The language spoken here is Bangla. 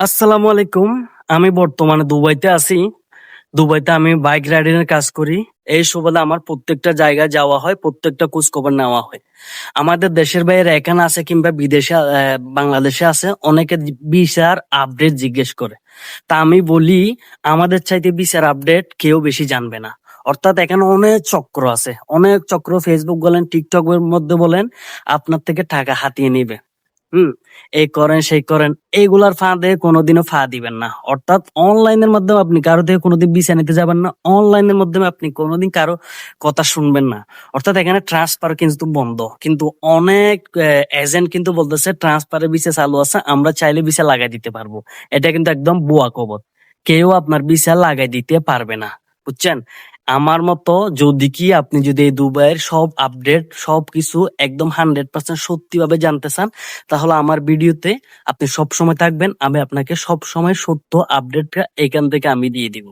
আসসালামু আলাইকুম। আমি বর্তমানে দুবাইতে আছি। দুবাইতে আমি বাইক রাইডিং এর কাজ করি। এই সুবাদে আমার প্রত্যেকটা জায়গায় যাওয়া হয়, প্রত্যেকটা খোঁজ খবর নেওয়া হয়। আমাদের দেশের বাইরে এখানে আছে কিংবা বিদেশে বাংলাদেশে আছে, অনেকে বিচার আপডেট জিজ্ঞেস করে। তা আমি বলি, আমাদের চাইতে বিচার আপডেট কেউ বেশি জানবে না। অর্থাৎ এখানে অনেক চক্র আছে। অনেক চক্র ফেসবুক বলেন টিকটক এর মধ্যে বলেন, আপনার থেকে টাকা হাতিয়ে নিবে। হুম। এই করেন, সেই করেন এইগুলার ফাঁদে কোনোদিনও ফা দিবেন না। অর্থাৎ অনলাইনের মাধ্যমে আপনি কারও থেকে কোনোদিন বিচার নিতে যাবেন না। অনলাইনের মাধ্যমে আপনি কোনোদিন কারও কথা শুনবেন না। অর্থাৎ এখানে ট্রান্সফার কিন্তু বন্ধ। কিন্তু অনেক এজেন্ট কিন্তু বলতেছে, ট্রান্সফারের বিষয় চালু আছে, আমরা চাইলে বিষয় লাগাই দিতে পারব। এটা কিন্তু একদম বুয়া কবর। কেউ আপনার বিষয় লাগাই দিতে পারবে না। বুঝছেন? আমার মতো যদি কি আপনি যদি এই দুবাইয়ের সব আপডেট সব কিছু একদম হান্ড্রেড পার্সেন্ট সত্যিভাবে জানতে চান, তাহলে আমার ভিডিওতে আপনি সব সময় থাকবেন। আমি আপনাকে সব সময় সত্য আপডেটটা এখান থেকে আমি দিয়ে দিব।